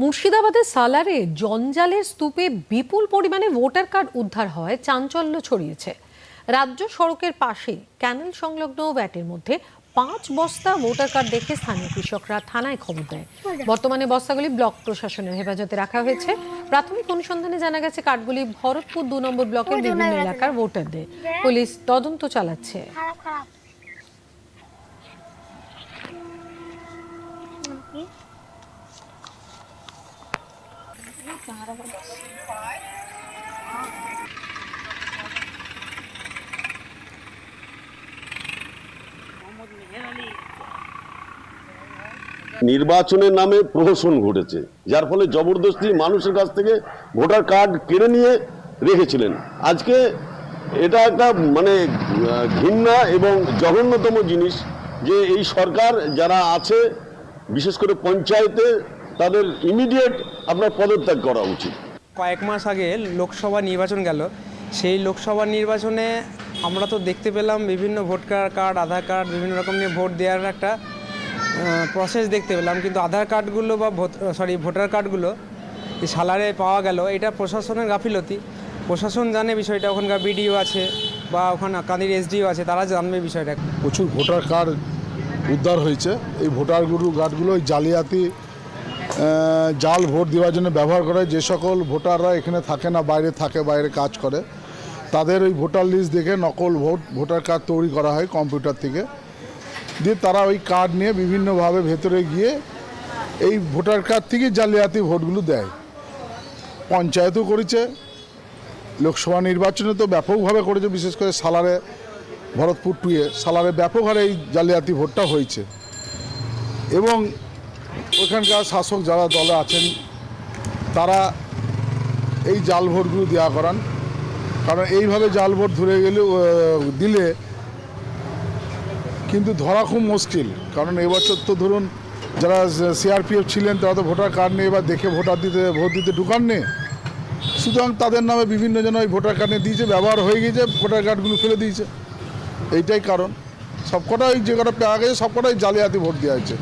মুর্শিদাবাদের সালারে জঞ্জালের স্তূপে বিপুল পরিমাণে voter card উদ্ধার হয় চাঞ্চল্য ছড়িয়েছে। রাজ্য সড়কের পাশে ক্যানেল সংলগ্ন ব্যাটের মধ্যে পাঁচ বস্তা ভোটার কার্ড দেখে স্থানীয় কৃষকরা থানায় খবর দেয়। বর্তমানে বস্তাগুলি ব্লক প্রশাসনের হেফাজতে রাখা হয়েছে। প্রাথমিক অনুসন্ধানে জানা গেছে কার্ডগুলি ভরতপুর দু নম্বর ব্লকের বিভিন্ন এলাকার ভোটারদের। পুলিশ তদন্ত চালাচ্ছে। খারাপ খারাপ কি নির্বাচনের নামে প্রহসন ঘটেছে, যার ফলে জবরদস্তি মানুষের কাছ থেকে ভোটার কার্ড কেড়ে নিয়ে রেখেছিলেন। আজকে এটা একটা মানে ঘৃণা এবং জঘন্যতম জিনিস যে এই সরকার যারা আছে, বিশেষ করে পঞ্চায়েতে তাদের ইমিডিয়েট আপনার পদত্যাগ করা উচিত। কয়েক মাস আগে লোকসভা নির্বাচন গেল। সেই লোকসভা নির্বাচনে আমরা তো দেখতে পেলাম বিভিন্ন ভোটার কার্ড আধার কার্ড বিভিন্ন রকম নিয়ে ভোট দেওয়ার একটা প্রসেস দেখতে পেলাম। কিন্তু আধার কার্ডগুলো বা সরি ভোটার কার্ডগুলো এই সালারে পাওয়া গেল। এটা প্রশাসনের গাফিলতি। প্রশাসন জানে বিষয়টা। ওখানকার বিডিও আছে বা ওখানে কান্দির এসডিও আছে তারা জানবে বিষয়টা। প্রচুর ভোটার কার্ড উদ্ধার হয়েছে। এই ভোটারগুলো কার্ডগুলো ওই জালিয়াতি জাল ভোট দেওয়ার জন্য ব্যবহার করে। যে সকল ভোটাররা এখানে থাকে না, বাইরে থাকে, বাইরে কাজ করে, তাদের ওই ভোটার লিস্ট দেখে নকল ভোট, ভোটার কার্ড তৈরি করা হয় কম্পিউটার থেকে। দিয়ে তারা ওই কার্ড নিয়ে বিভিন্নভাবে ভেতরে গিয়ে এই ভোটার কার্ড থেকে জালিয়াতি ভোটগুলো দেয়। পঞ্চায়েতও করেছে, লোকসভা নির্বাচনে তো ব্যাপকভাবে করেছে, বিশেষ করে সালারে, ভরতপুর টুয়ে সালারে ব্যাপক হারে এই জালিয়াতি ভোটটা হয়েছে। এবং ওখানকার শাসক যারা দলে আছেন, তারা এই জাল ভোটগুলো দেওয়া করান। কারণ এইভাবে জাল ভোট ধরে গেলে দিলে কিন্তু ধরা খুব মুশকিল। কারণ এবছর তো ধরুন যারা সিআরপিএফ ছিলেন, তারা তো ভোটার কার্ড নিয়ে এবার দেখে ভোটার দিতে, ভোট দিতে ঢুকাননি। সুতরাং তাদের নামে বিভিন্ন জন ওই ভোটার কার্ড নিয়ে দিয়েছে, ব্যবহার হয়ে গিয়েছে, ভোটার কার্ডগুলো ফেলে দিয়েছে। এইটাই কারণ। সবকটাই যে কটা পাওয়া গেছে সবকটাই জালিয়াতি ভোট দেওয়া হয়েছে।